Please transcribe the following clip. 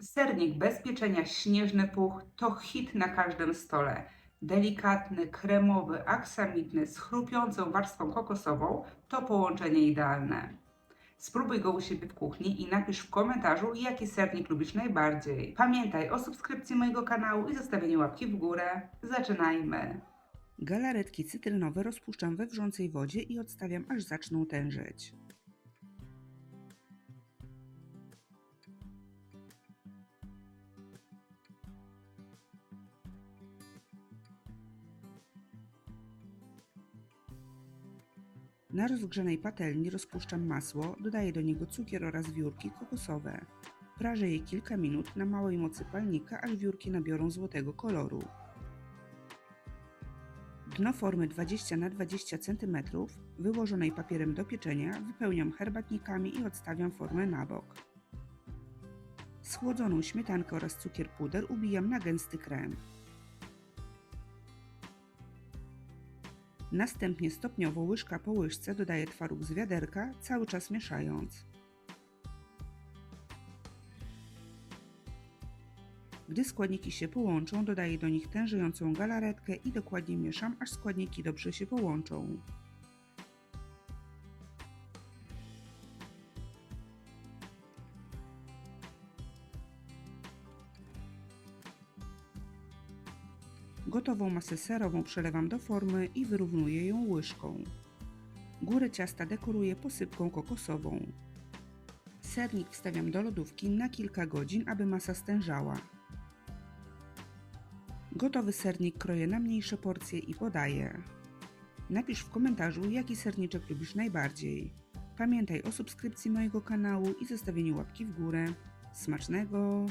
Sernik bez pieczenia śnieżny puch to hit na każdym stole. Delikatny, kremowy, aksamitny z chrupiącą warstwą kokosową to połączenie idealne. Spróbuj go u siebie w kuchni i napisz w komentarzu, jaki sernik lubisz najbardziej. Pamiętaj o subskrypcji mojego kanału i zostawieniu łapki w górę. Zaczynajmy! Galaretki cytrynowe rozpuszczam we wrzącej wodzie i odstawiam aż zaczną tężeć. Na rozgrzanej patelni rozpuszczam masło, dodaję do niego cukier oraz wiórki kokosowe. Prażę je kilka minut na małej mocy palnika, aż wiórki nabiorą złotego koloru. Dno formy 20 na 20 cm, wyłożonej papierem do pieczenia, wypełniam herbatnikami i odstawiam formę na bok. Schłodzoną śmietankę oraz cukier puder ubijam na gęsty krem. Następnie stopniowo łyżka po łyżce dodaję twaróg z wiaderka, cały czas mieszając. Gdy składniki się połączą, dodaję do nich tężejącą galaretkę i dokładnie mieszam, aż składniki dobrze się połączą. Gotową masę serową przelewam do formy i wyrównuję ją łyżką. Górę ciasta dekoruję posypką kokosową. Sernik wstawiam do lodówki na kilka godzin, aby masa stężała. Gotowy sernik kroję na mniejsze porcje i podaję. Napisz w komentarzu, jaki serniczek lubisz najbardziej. Pamiętaj o subskrypcji mojego kanału i zostawieniu łapki w górę. Smacznego!